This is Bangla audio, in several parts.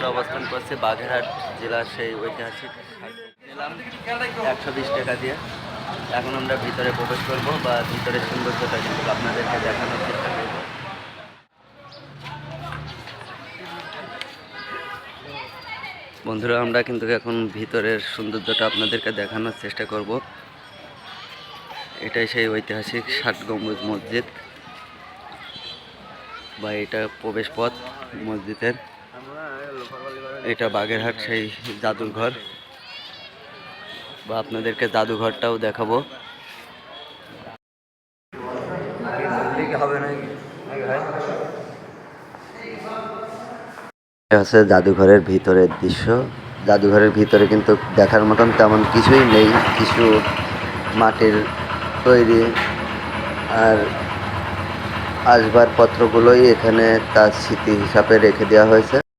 আমরা অবস্থান করছি বাগেরহাট জেলার সেই ঐতিহাসিক নিলাম একশো বিশ টাকা দিয়ে। এখন আমরা ভিতরে প্রবেশ করব বা ভিতরের সৌন্দর্যটা কিন্তু আপনাদেরকে দেখানোর চেষ্টা করব। বন্ধুরা, আমরা কিন্তু এখন ভিতরের সৌন্দর্যটা আপনাদেরকে দেখানোর চেষ্টা করব। এটাই সেই ঐতিহাসিক ষাট গম্বুজ মসজিদ বা এটা প্রবেশ পথ মসজিদের। এটা বাগেরহাট সেই জাদুঘর বা আপনাদেরকে জাদুঘরটাও দেখাবো। হচ্ছে জাদুঘরের ভিতরের দৃশ্য। জাদুঘরের ভিতরে কিন্তু দেখার মতন তেমন কিছুই নেই। কিছু মাটির তৈরি আর আসবাবপত্রগুলোই এখানে তার স্মৃতি হিসাবে রেখে দেওয়া হয়েছে।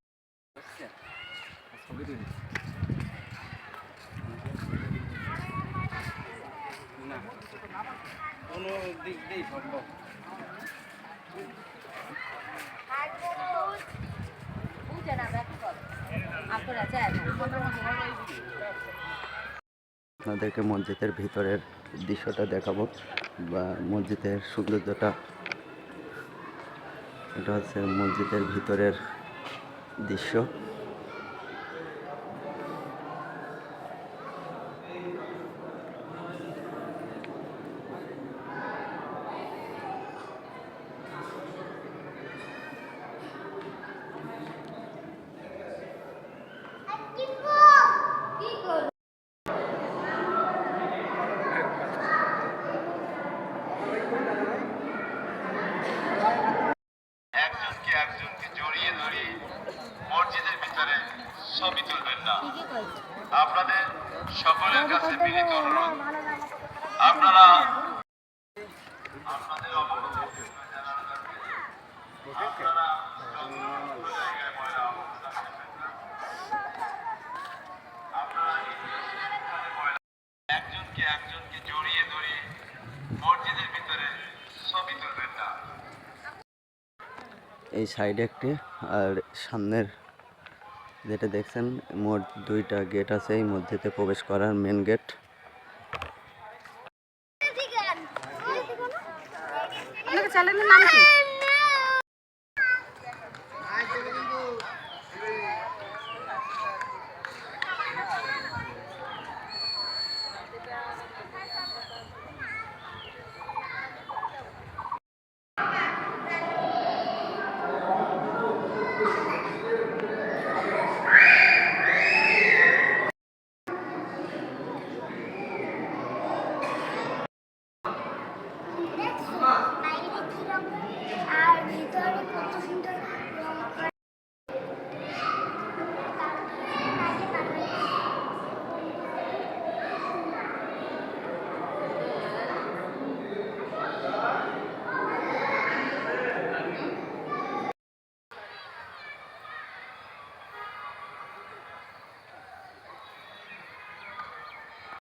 আপনাদেরকে মসজিদের ভিতরের দৃশ্যটা দেখাবো বা মসজিদের সৌন্দর্যটা। এটা হচ্ছে মসজিদের ভিতরের দৃশ্য। একজনকে একজনকে জড়িয়ে ধরে মসজিদের ভিতরে ছবি তুলবেন না। আপনাদের সকলের কাছে মিলিত অনুরোধ। আপনারা আপনাদের অবগতি জানানো দরকার। আপনারা যতটুকু জায়গায় ময়লা অবস্থান করবেন না। আপনারা এই স্থানে ময়লা- একজনকে একজনকে জড়িয়ে ধরে মসজিদের ভিতরে ছবি তুলবেন না এই সাইডে একটি, আর সামনের যেটা দেখছেন, মোট দুইটা গেট আছে, এই মধ্যেতে প্রবেশ করার মেন গেট নাম কি?